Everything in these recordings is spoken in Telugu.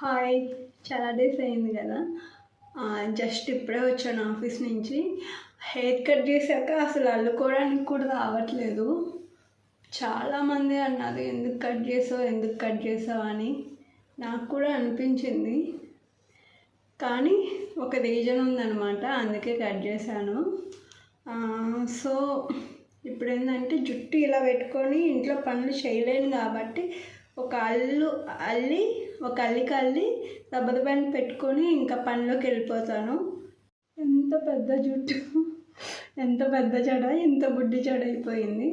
హాయ్ చాలా డేస్ అయింది కదా. జస్ట్ ఇప్పుడే వచ్చాను ఆఫీస్ నుంచి. హెయిర్ కట్ చేశాక అసలు అల్లుకోవడానికి కూడా రావట్లేదు. చాలామంది అన్నారు ఎందుకు కట్ చేసావు ఎందుకు కట్ చేసావు? అని. నాకు కూడా అనిపించింది. కానీ ఒక రీజన్ ఉందన్నమాట అందుకే కట్ చేశాను. సో ఇప్పుడు ఏంటంటే జుట్టు ఇలా పెట్టుకొని ఇంట్లో పనులు చేయలేను కాబట్టి ఒక అల్లు అల్లి ఒక అల్లికి అల్లి రబ్బర్ బ్యాండ్ పెట్టుకొని ఇంకా పనిలోకి వెళ్ళిపోతాను. ఎంత పెద్ద జుట్టు ఎంత పెద్ద జడ ఎంత బుడ్డి జడ అయిపోయింది.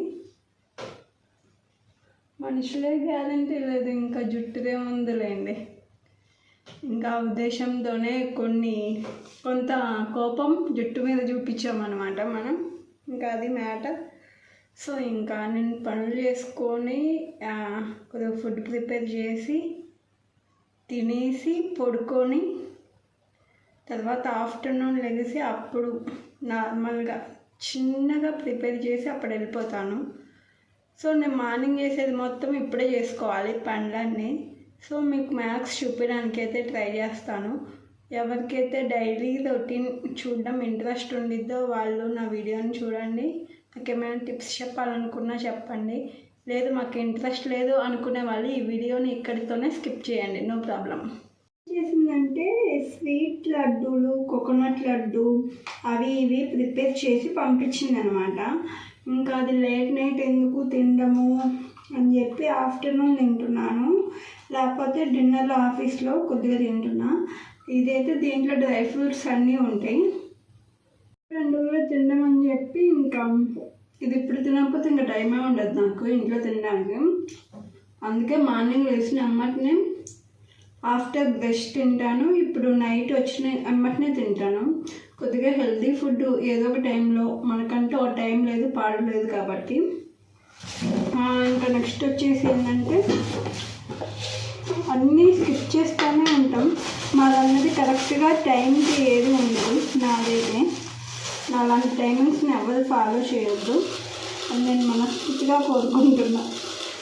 మనుషులే గ్యారంటీ లేదు ఇంకా జుట్టుదే ఉందిలేండి ఇంకా ఉద్దేశంతోనే కొన్ని కొంత కోపం జుట్టు మీద చూపించామన్నమాట మనం. ఇంకా అది మ్యాటర్. సో ఇంకా నేను పనులు చేసుకొని కొద్దిగా ఫుడ్ ప్రిపేర్ చేసి తినేసి పడుకొని తర్వాత ఆఫ్టర్నూన్ లెగిసి అప్పుడు నార్మల్గా చిన్నగా ప్రిపేర్ చేసి అప్పుడు వెళ్ళిపోతాను. సో నేను మార్నింగ్ చేసేది మొత్తం ఇప్పుడే చేసుకోవాలి పండ్లన్నీ సో మీకు మ్యాథ్స్ చూపించడానికి అయితే ట్రై చేస్తాను. ఎవరికైతే డైలీ రొటీన్ చూడడం ఇంట్రెస్ట్ ఉండిద్దో వాళ్ళు నా వీడియోని చూడండి. నాకు ఏమైనా టిప్స్ చెప్పాలనుకున్నా చెప్పండి. లేదు మాకు ఇంట్రెస్ట్ లేదు అనుకునే వాళ్ళు ఈ వీడియోని ఇక్కడితోనే స్కిప్ చేయండి. నో ప్రాబ్లం చేసిందంటే స్వీట్ లడ్డూలు కోకోనట్ లడ్డు అవి ఇవి ప్రిపేర్ చేసి పంపించింది అనమాట ఇంకా అది లేట్ నైట్ ఎందుకు తినడము అని చెప్పి ఆఫ్టర్నూన్ తింటున్నాను. లేకపోతే డిన్నర్లో ఆఫీస్లో కొద్దిగా తింటున్నా. ఇదైతే దీంట్లో డ్రై ఫ్రూట్స్ అన్నీ ఉంటాయి. రెండు కూడా తినడం అని చెప్పి ఇంకా ఇది ఇప్పుడు తినకపోతే ఇంకా టైమే ఉండదు నాకు ఇంట్లో తినడానికి. అందుకే మార్నింగ్ లేచిన అమ్మటినే ఆఫ్టర్ బ్రష్ తింటాను. ఇప్పుడు నైట్ వచ్చిన అమ్మటినే తింటాను. కొద్దిగా హెల్తీ ఫుడ్ ఏదో ఒక టైంలో మనకంటూ ఒక టైం లేదు పాడు లేదు కాబట్టి. ఇంకా నెక్స్ట్ వచ్చేసి ఏంటంటే అన్నీ స్కిప్ చేస్తూనే ఉంటాం. మాదన్నది కరెక్ట్గా టైంకి ఏది ఉండదు నాదైతే. అలాంటి టైమింగ్స్ని ఎవరు ఫాలో చేయొద్దు. అని నేను మనస్ఫూర్తిగా కోరుకుంటున్నా.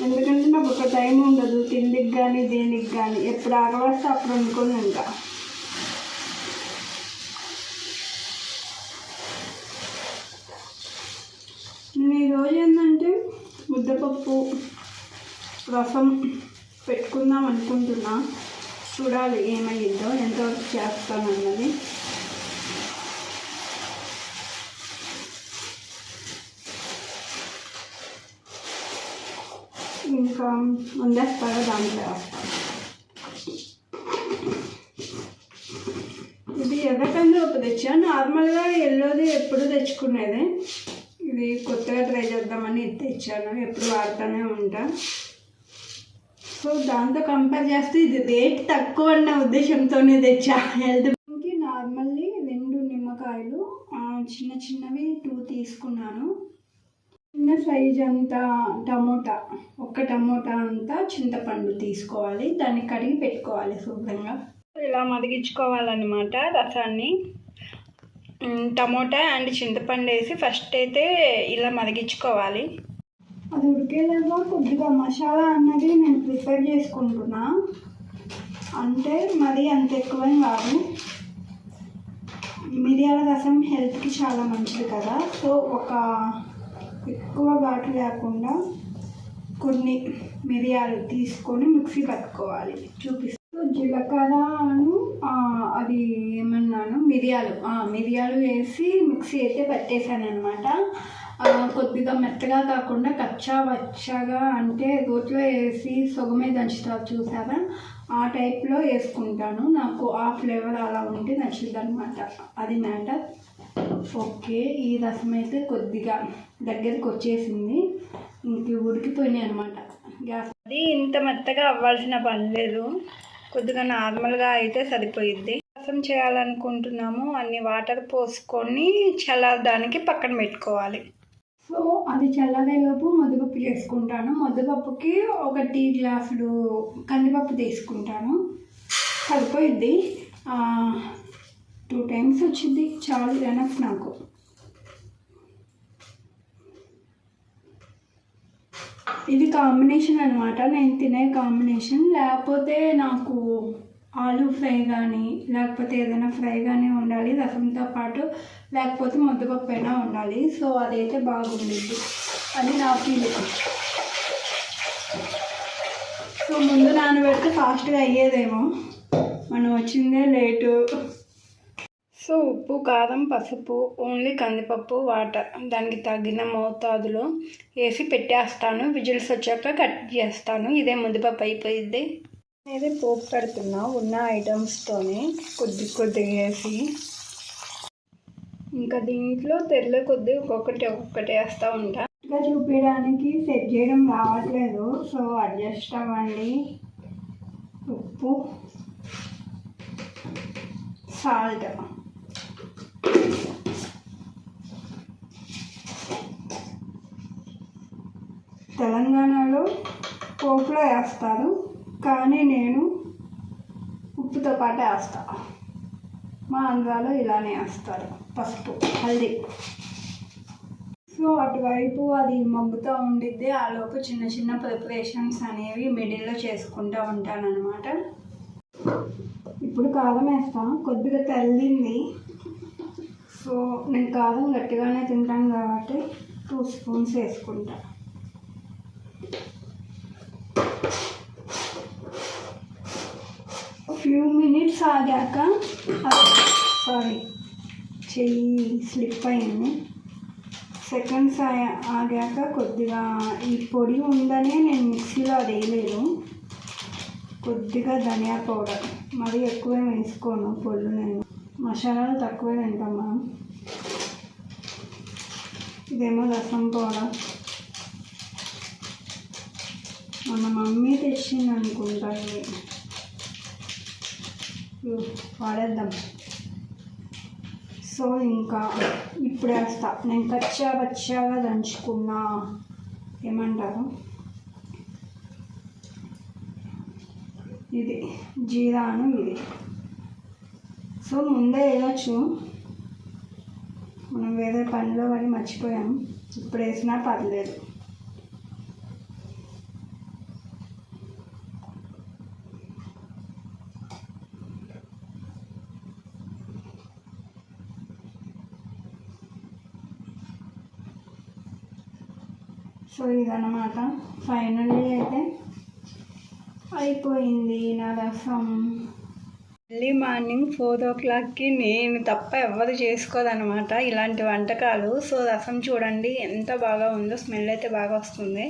ఎందుకంటే నాకు ఒక టైం ఉండదు తిండికి కానీ దేనికి కానీ ఎప్పుడు ఆగవస్తే అప్పుడు అనుకుని ఉంటా. నేను ఈరోజు ఏంటంటే ముద్దపప్పు రసం పెట్టుకుందాం అనుకుంటున్నా. చూడాలి ఏమయ్యిందో ఎంతవరకు చేస్తానన్నది. ఇంకా వందేస్తాగా దాంట్లో వేస్తాను ఇది ఎర్రకంది ఒక తెచ్చా నార్మల్గా ఎల్లోది ఎప్పుడు తెచ్చుకునేది? ఇది కొత్తగా ట్రై చేద్దామని ఇది తెచ్చాను. ఎప్పుడు వాడుతూనే ఉంటా. సో దాంతో కంపేర్ చేస్తే ఇది రేట్ తక్కువ అన్న ఉద్దేశంతోనే తెచ్చా. హెల్త్కి నార్మల్లీ రెండు నిమ్మకాయలు చిన్న చిన్నవి టూ తీసుకున్నాను. చిన్న సైజ్ అంత టమోటా. ఒక్క టమోటా అంతా చింతపండు తీసుకోవాలి దాన్ని కడిగి పెట్టుకోవాలి శుభ్రంగా. ఇలా మదిగించుకోవాలన్నమాట రసాన్ని. టమోటా అండ్ చింతపండు వేసి ఫస్ట్ అయితే ఇలా మరిగించుకోవాలి. అది ఉడికేలాగా కొద్దిగా మసాలా అన్నది నేను ప్రిపేర్ చేసుకుంటున్నా. అంటే మరీ అంత ఎక్కువేం కాదు. మిరియాల రసం హెల్త్కి చాలా మంచిది కదా. సో ఒక ఎక్కువ ఘాటు లేకుండా కొన్ని మిరియాలు తీసుకొని మిక్సీ పట్టుకోవాలి. చూపిస్తూ. జీలకర్రను అది ఏమన్నాను? మిరియాలు. మిరియాలు వేసి మిక్సీ అయితే పట్టేశాను అనమాట కొద్దిగా మెత్తగా కాకుండా కచ్చా వచ్చాగా అంటే రోట్లో వేసి సొగమే దంచుతారు చూసారా? ఆ టైప్లో వేసుకుంటాను. నాకు ఆ ఫ్లేవర్ అలా ఉంటే నచ్చింది అనమాట అది మ్యాటర్. ఓకే ఈ రసం అయితే కొద్దిగా దగ్గరికి వచ్చేసింది. ఇంక ఉడికిపోయినాయి అనమాట గ్యాస్ అది ఇంత మెత్తగా అవ్వాల్సిన పని లేదు. కొద్దిగా నార్మల్గా అయితే సరిపోయిద్ది. రసం చేయాలనుకుంటున్నాము. అన్ని వాటర్ పోసుకొని చల్లారడానికి పక్కన పెట్టుకోవాలి. సో అది చల్లరేలోపు ముద్దపప్పు చేసుకుంటాను. ముద్దపప్పుకి ఒక టీ గ్లాసులు కందిపప్పు తీసుకుంటాను. సరిపోయిద్ది. టూ టైమ్స్ వచ్చింది. చాలు ఎనఫ్ నాకు. ఇది కాంబినేషన్ అనమాట నేను తినే కాంబినేషన్. లేకపోతే నాకు ఆలూ ఫ్రై కానీ లేకపోతే ఏదైనా ఫ్రై కానీ ఉండాలి రసంతో పాటు లేకపోతే ముద్దపప్పు అయినా ఉండాలి. సో అదైతే బాగుండేది అది నా ఫీలింగ్ సో ముందు నానబెడితే ఫాస్ట్గా అయ్యేదేమో. మనం వచ్చిందే లేటు. సో ఉప్పు కారం పసుపు ఓన్లీ కందిపప్పు వాటర్. దానికి తగిన మోతాదులో వేసి పెట్టేస్తాను. విజిల్స్ వచ్చాక కట్ చేస్తాను. ఇదే ముద్దపప్పు అయిపోయింది అనేది పోపు పెడుతున్నా. ఉన్న ఐటమ్స్తోనే కొద్ది కొద్దిగా వేసి. ఇంకా దీంట్లో తెల్ల కొద్ది ఒక్కొక్కటి ఒక్కొక్కటి వేస్తూ ఉంటా. ఇంకా చూపించడానికి సెట్ చేయడం రావట్లేదు. సో అడ్జస్ట్ అవ్వండి. ఉప్పు సాల్ట్. తెలంగాణలో పోపులో వేస్తారు. కానీ నేను ఉప్పుతో పాటు వేస్తా మా ఆంధ్రాలో ఇలానే వేస్తారు పసుపు హల్దీ. సో అటువైపు అది మగ్గుతూ ఉండిద్ది. ఆలోపు చిన్న చిన్న ప్రిపరేషన్స్ అనేవి మిడిల్లో చేసుకుంటూ ఉంటానన్నమాట. ఇప్పుడు కారం వేస్తా. కొద్దిగా తల్లింది. సో నేను కారం గట్టిగానే తింటాను కాబట్టి టూ స్పూన్స్ వేసుకుంటాను ఫ్యూ మినిట్స్ ఆగాక సారీ చెయ్యి స్లిప్ అయింది. సెకండ్స్ ఆగాక కొద్దిగా ఈ పొడి ఉందనే నేను మిక్సీలో అది వేయలేదు. కొద్దిగా ధనియా పౌడర్ మరీ ఎక్కువ వేసుకోను పొళ్ళు నేను. మసాలాలు తక్కువే తింటాం మనం ఇదేమో రసం పౌడర్. మన మమ్మీ తెచ్చింది అనుకుంటా ఇది. వాడేద్దాం. సో ఇంకా ఇప్పుడు వేస్తా. నేను కచ్చా బచ్చాగా దంచుకున్నా. ఏమంటారు? ఇది జీరాను ఇది. సో ముందే వేయచ్చు మనం వేరే పనిలో పడి మర్చిపోయాం. ఇప్పుడు వేసినా పర్లేదు. సో ఇదన్నమాట ఫైనల్లీ అయితే అయిపోయింది నా రసం. ఎర్లీ మార్నింగ్ ఫోర్ ఓ క్లాక్కి నేను తప్ప ఎవరు చేసుకోదనమాట ఇలాంటి వంటకాలు. సో రసం చూడండి ఎంత బాగా ఉందో స్మెల్ అయితే బాగా వస్తుంది.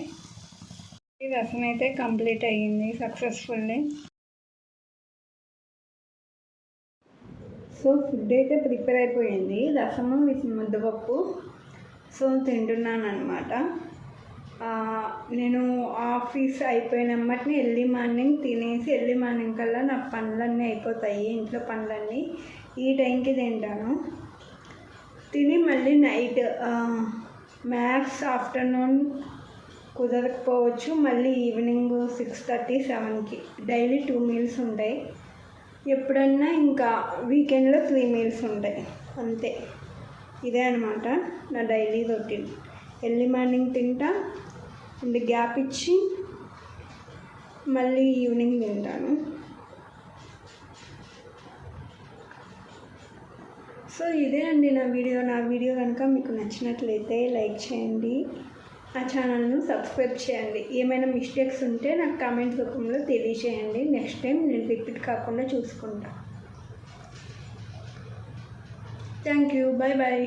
ఈ రసం అయితే కంప్లీట్ అయ్యింది సక్సెస్ఫుల్లీ సో ఫుడ్ అయితే ప్రిపేర్ అయిపోయింది. రసము విత్ ముద్దపప్పు సో తింటున్నాను అనమాట నేను ఆఫీస్ అయిపోయినమ్మటిని ఎర్లీ మార్నింగ్ తినేసి ఎర్లీ మార్నింగ్ కల్లా నా పనులన్నీ అయిపోతాయి ఇంట్లో పనులన్నీ. ఈ టైంకి తింటాను. తిని మళ్ళీ నైట్ మ్యాథ్స్ ఆఫ్టర్నూన్ కుదరకపోవచ్చు. మళ్ళీ ఈవినింగ్ సిక్స్ థర్టీ సెవెన్కి. డైలీ టూ మీల్స్ ఉంటాయి. ఎప్పుడన్నా ఇంకా వీకెండ్లో త్రీ మీల్స్ ఉంటాయి. అంతే. ఇదే అనమాట నా డైలీ రొటీన్. ఎర్లీ మార్నింగ్ తింటా అండ్ గ్యాప్ ఇచ్చి మళ్ళీ ఈవినింగ్ తింటాను సో ఇదే అండి నా వీడియో. నా వీడియో కనుక మీకు నచ్చినట్లయితే లైక్ చేయండి. ఆ ఛానల్ను సబ్స్క్రైబ్ చేయండి. ఏమైనా మిస్టేక్స్ ఉంటే నాకు కామెంట్ రూపంలో తెలియజేయండి. నెక్స్ట్ టైం నేను రిపీట్ కాకుండా చూసుకుంటాను థ్యాంక్ యూ. Bye bye